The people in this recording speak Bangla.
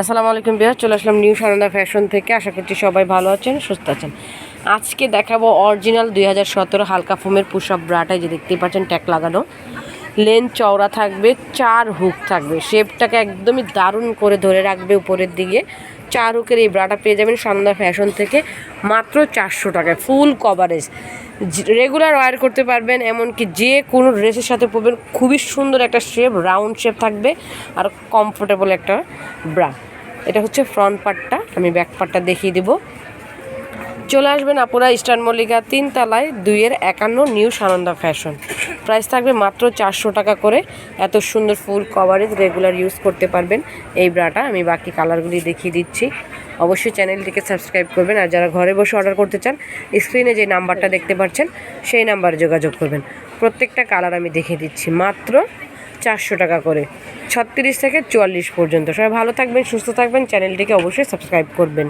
আসসালামু আলাইকুম বিহার, চলে আসলাম নিউ সানন্দা ফ্যাশন থেকে। আশা করছি সবাই ভালো আছেন, সুস্থ আছেন। আজকে দেখাবো অরিজিনাল দুই হাজার সতেরো হালকা ফোমের পুষাপ ব্রাটাই যে দেখতেই পাচ্ছেন ট্যাক লাগানো। লেন চওড়া থাকবে, চার হুক থাকবে। শেপটাকে একদমই দারুণ করে ধরে রাখবে উপরের দিকে। চার হুকের এই ব্রাটা পেয়ে যাবেন সানন্দা ফ্যাশন থেকে মাত্র চারশো টাকায় ফুল কভারেজ রেগুলার ওয়ার করতে পারবেন, এমনকি যে কোনো ড্রেসের সাথে পরবেন, খুবই সুন্দর একটা শেপ রাউন্ড শেপ থাকবে, আর কমফোর্টেবল একটা ব্রা এটা হচ্ছে ফ্রন্ট পার্টটা আমি ব্যাক পার্টটা দেখিয়ে দিব। চলে আসবেন আপুরা ইস্টার্ন মল্লিকা তিন তলায় দুইয়ের একান্ন নিউ সানন্দা ফ্যাশন প্রাইস থাকবে মাত্র চারশো টাকা করে। এত সুন্দর ফুল কভারেজ রেগুলার ইউজ করতে পারবেন। এই ব্রাটা আমি বাকি কালারগুলি দেখিয়ে দিচ্ছি। অবশ্যই চ্যানেলটিকে সাবস্ক্রাইব করবেন আর যারা ঘরে বসে অর্ডার করতে চান স্ক্রিনে যে নাম্বারটা দেখতে পাচ্ছেন, সেই নাম্বারে যোগাযোগ করবেন। প্রত্যেকটা কালার আমি দেখিয়ে দিচ্ছি। মাত্র চারশো টাকা করে। ছত্রিশ থেকে চুয়াল্লিশ পর্যন্ত। সবাই ভালো থাকবেন, সুস্থ থাকবেন। চ্যানেলটিকে অবশ্যই সাবস্ক্রাইব করবেন।